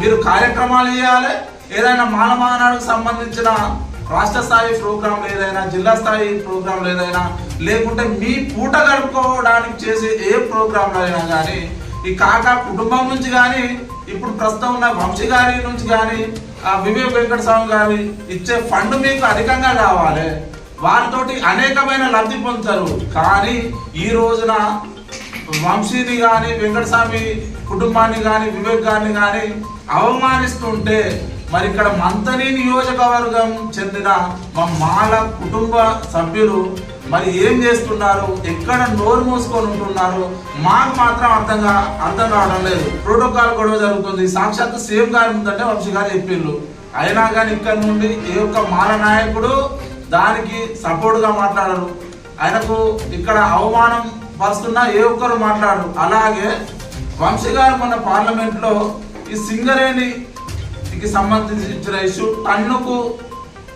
మీరు కార్యక్రమాలు చేయాలి. ఏదైనా మానమానానికి సంబంధించిన రాష్ట్ర స్థాయి ప్రోగ్రాంలు ఏదైనా జిల్లా స్థాయి ప్రోగ్రాంలు ఏదైనా లేకుంటే మీ పూట గడుపుకోవడానికి చేసే ఏ ప్రోగ్రాంలు అయినా కానీ ఈ కాకా కుటుంబం నుంచి కానీ ఇప్పుడు ప్రస్తుతం ఉన్న వంశీ గారి నుంచి కానీ ఆ వివేక్ వెంకట స్వామి గారి ఇచ్చే ఫండ్ మీకు అధికంగా కావాలి. వారితోటి అనేకమైన లబ్ధి పొందుతారు. కానీ ఈ రోజున వంశీని కానీ వెంకటస్వామి కుటుంబాన్ని కానీ వివేక్ గారిని కానీ అవమానిస్తుంటే మరి ఇక్కడ మంతని నియోజకవర్గం చెందిన మా మాల కుటుంబ సభ్యులు మరి ఏం చేస్తున్నారు? ఎక్కడ నోరు మూసుకొని ఉంటున్నారు? మాకు మాత్రం అర్థంగా అర్థం కావడం లేదు. ప్రోటోకాల్ గొడవ జరుగుతుంది. సాక్షాత్ సేమ్ గారి ముందంటే వంశీ గారు చెప్పిండ్రు అయినా కానీ ఇక్కడ నుండి ఏ ఒక్క మాల నాయకుడు దానికి సపోర్ట్గా మాట్లాడరు. ఆయనకు ఇక్కడ అవమానం పరుస్తున్నా ఏ ఒక్కరు మాట్లాడరు. అలాగే వంశీ గారు మన పార్లమెంట్లో ఈ సింగరేణికి సంబంధించిన ఇష్యూ టన్నుకు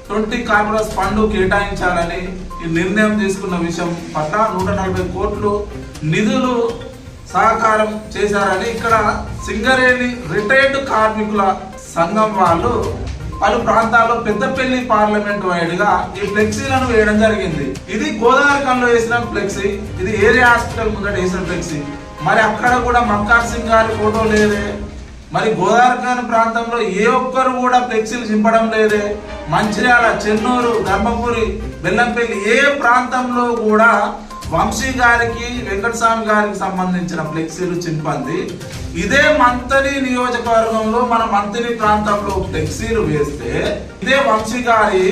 ట్వంటీ కార్పొరేట్ ఫండ్ కేటాయించాలని ఈ నిర్ణయం తీసుకున్న విషయం పట్ల నూట నలభై కోట్లు నిధులు సహకారం చేశారని ఇక్కడ సింగరేణి రిటైర్డ్ కార్మికుల సంఘం వాళ్ళు పలు ప్రాంతాల్లో పెద్దపల్లి పార్లమెంట్ వైడ్గా ఈ ఫ్లెక్సీలను వేయడం జరిగింది. ఇది గోదావరికంలో వేసిన ఫ్లెక్సీ ఇది ఏరియా హాస్పిటల్ ముందట వేసిన ఫ్లెక్సీ. మరి అక్కడ కూడా మక్కార్ సింగ్ గారి ఫోటో లేదే. మరి గోదావరిఖాన్ ప్రాంతంలో ఏ ఒక్కరు కూడా ఫ్లెక్సీలు చింపడం లేదే. మంచిర్యాల చెన్నూరు ధర్మపురి బెల్లంపల్లి ఏ ప్రాంతంలో కూడా వంశీ గారికి వెంకటస్వామి గారికి సంబంధించిన ఫ్లెక్సీలు చింపంది. ఇదే మంతని నియోజకవర్గంలో మన మంత్రి ప్రాంతంలో ఫ్లెక్సీలు వేస్తే ఇదే వంశీ గారి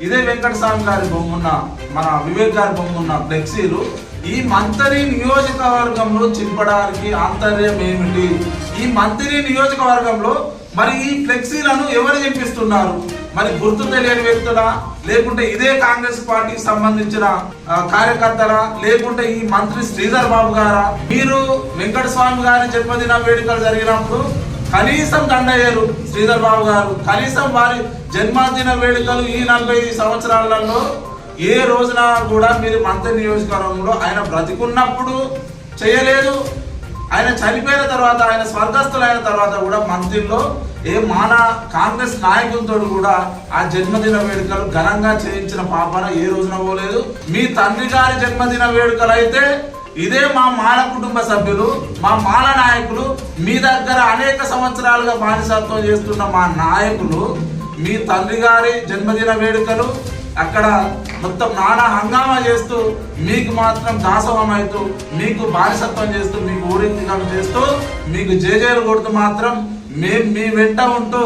ఇదే వెంకటస్వామి గారి బొమ్మున్న మన వివేక్ గారి బొమ్మున్న ఫ్లెక్సీలు ఈ మంత్రి నియోజకవర్గంలో చింపడానికి ఆంతర్యం ఏమిటి? ఈ మంత్రి నియోజకవర్గంలో మరి ఈ ఫ్లెక్సీలను ఎవరు చెప్పిస్తున్నారు మరి గుర్తు తెలియని వ్యక్తులా? లేకుంటే ఇదే కాంగ్రెస్ పార్టీకి సంబంధించిన ఆ, కార్యకర్తలా? లేకుంటే ఈ మంత్రి శ్రీధర్ బాబు గారా? మీరు వెంకట స్వామి గారి జన్మదిన వేడుకలు జరిగినప్పుడు కనీసం దండయ్యారు శ్రీధర్ బాబు గారు. కనీసం వారి జన్మదిన వేడుకలు ఈ నలభై సంవత్సరాలలో ఏ రోజున కూడా మీరు మంత్రి నియోజకవర్గంలో ఆయన బ్రతికున్నప్పుడు చేయలేదు. ఆయన చనిపోయిన తర్వాత ఆయన స్వర్గస్థులైన తర్వాత కూడా మంత్రిలో ఏ మాన కాంగ్రెస్ నాయకులతో కూడా ఆ జన్మదిన వేడుకలు ఘనంగా చేయించిన పాపన ఏ రోజున పోలేదు. మీ తండ్రి గారి జన్మదిన వేడుకలు అయితే ఇదే మా మాల కుటుంబ సభ్యులు మా మాల నాయకులు మీ దగ్గర అనేక సంవత్సరాలుగా బానిసత్వం చేస్తున్న మా నాయకులు మీ తండ్రి గారి జన్మదిన వేడుకలు అక్కడ మొత్తం నానా హంగామా చేస్తూ మీకు మాత్రం దాసోహం అవుతూ మీకు బానిసత్వం చేస్తూ మీకు ఊరించడం చేస్తూ మీకు జేజేలు కొడుతూ మాత్రం మేము మీ వెంట ఉంటూ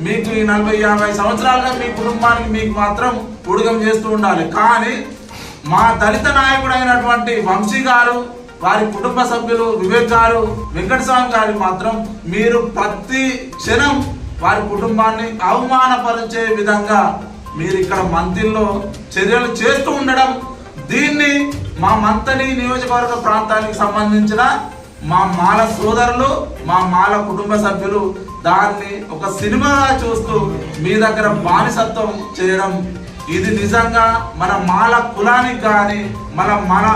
మీకు ఈ నలభై యాభై సంవత్సరాలుగా మీ కుటుంబానికి మీకు మాత్రం ఉడుగం చేస్తూ ఉండాలి. కానీ మా దళిత నాయకుడైనటువంటి వంశీ గారు వారి కుటుంబ సభ్యులు వివేక్ గారు వెంకటస్వామి గారికి మాత్రం మీరు ప్రతి క్షణం వారి కుటుంబాన్ని అవమానపరిచే విధంగా మీరు ఇక్కడ మంత్రిలో చర్యలు చేస్తూ ఉండడం దీన్ని మా మంతని నియోజకవర్గ ప్రాంతానికి సంబంధించిన మా మాల సోదరులు మా మాల కుటుంబ సభ్యులు దాన్ని ఒక సినిమాగా చూస్తూ మీ దగ్గర బానిసత్వం చేయడం ఇది నిజంగా మన మాల కులానికి కానీ మన మన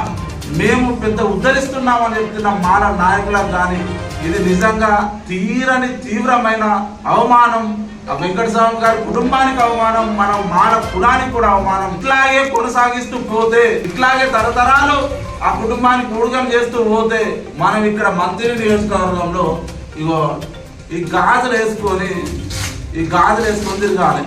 మేము పెద్ద ఉద్ధరిస్తున్నామని చెప్తున్న మాల నాయకులకు కానీ ఇది నిజంగా తీరని తీవ్రమైన అవమానం. ఆ వెంకటస్వామి గారి కుటుంబానికి అవమానం మన మాన కులానికి కూడా అవమానం. ఇట్లాగే కొనసాగిస్తూ పోతే ఇట్లాగే తరతరాలు ఆ కుటుంబానికి ఊడగం చేస్తూ పోతే మనం ఇక్కడ మంత్రి నియోజకవర్గంలో ఇగో ఈ గాజులు వేసుకొని ఈ గాజులు వేసుకొని తిరగాలి.